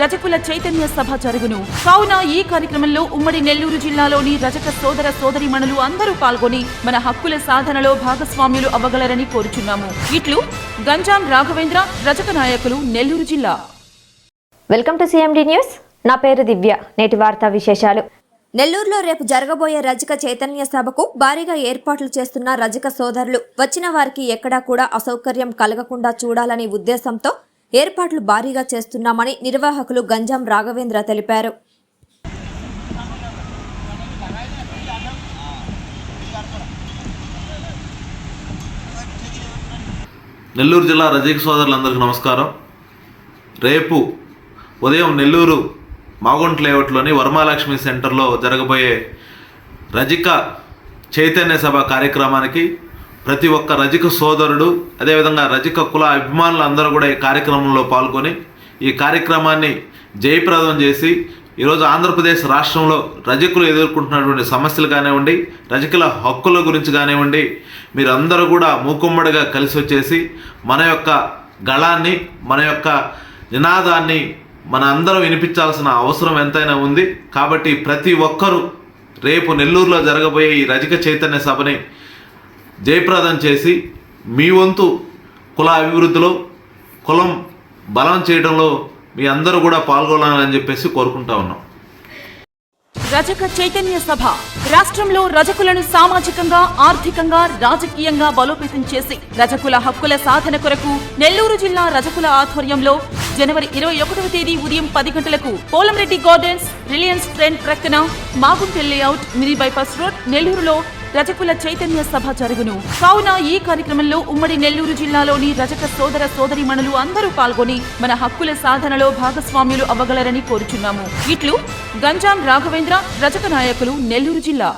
రజకుల చైతన్య సభ జరుగును. కావున ఈ కార్యక్రమంలో ఉమ్మడి నెల్లూరు జిల్లాలోని రజక సోదర సోదరిమణులు అందరూ పాల్గొని మన హక్కుల సాధనలో భాగస్వామ్యులు అవ్వగలరని కోరుచున్నాము. ఇట్లు గంజాం రాఘవేంద్ర రజక నాయకులు నెల్లూరు జిల్లా. Welcome to CMD news. నా పేరు దివ్య. నేటి వార్తా విశేషాలు. నెల్లూరులో రేపు జరగబోయే రజక చైతన్య సభకు భారీగా ఏర్పాట్లు చేస్తున్న రజక సోదరులు వచ్చిన వారికి ఎక్కడా కూడా అసౌకర్యం కలగకుండా చూడాలనే ఉద్దేశంతో ఏర్పాట్లు భారీగా చేస్తున్నామని నిర్వాహకులు గంజాం రాఘవేంద్ర తెలిపారు. నెల్లూరు జిల్లా రజక సోదరులందరికీ నమస్కారం. రేపు ఉదయం నెల్లూరు మాగుంట లేఅవుట్లోని వర్మాలక్ష్మి సెంటర్లో జరగబోయే రజిక చైతన్య సభ కార్యక్రమానికి ప్రతి ఒక్క రజిక సోదరుడు అదేవిధంగా రజిక కుల అభిమానులు అందరూ కూడా ఈ కార్యక్రమంలో పాల్గొని ఈ కార్యక్రమాన్ని జయప్రదం చేసి ఈరోజు ఆంధ్రప్రదేశ్ రాష్ట్రంలో రజకులు ఎదుర్కొంటున్నటువంటి సమస్యలు కానివ్వండి రజకుల హక్కుల గురించి కానివ్వండి మీరందరూ కూడా మూకుమ్మడిగా కలిసి వచ్చేసి మన యొక్క గళాన్ని మన యొక్క నినాదాన్ని మన అందరం వినిపించాల్సిన అవసరం ఎంతైనా ఉంది. కాబట్టి ప్రతి ఒక్కరూ రేపు నెల్లూరులో జరగబోయే ఈ రజక చైతన్య సభని జయప్రదం చేసి మీ వంతు కుల అభివృద్ధిలో కులం బలం చేయడంలో మీ అందరూ కూడా పాల్గొనాలని చెప్పేసి కోరుకుంటా ఉన్నాం. రజక చైతన్య సభ రాష్ట్రంలో రజకులను సామాజికంగా ఆర్థికంగా రాజకీయంగా బలోపేతం చేసి రజకుల హక్కుల సాధన కొరకు నెల్లూరు జిల్లా రజకుల ఆధ్వర్యంలో జనవరి ఇరవై ఒకటవ తేదీ ఉదయం పది గంటలకు పోలంరెడ్డి గార్డెన్స్ రిలయన్స్ ట్రెండ్ ప్రక్కన Magunta layout mini bypass road నెల్లూరులో రజకుల చైతన్య సభ జరుగును. కావున ఈ కార్యక్రమంలో ఉమ్మడి నెల్లూరు జిల్లాలోని రజక సోదర సోదరిమణులు అందరూ పాల్గొని మన హక్కుల సాధనలో భాగస్వామ్యులు అవ్వగలరని కోరుచున్నాము. ఇట్లు గంజాం రాఘవేంద్ర రజక నాయకులు నెల్లూరు జిల్లా.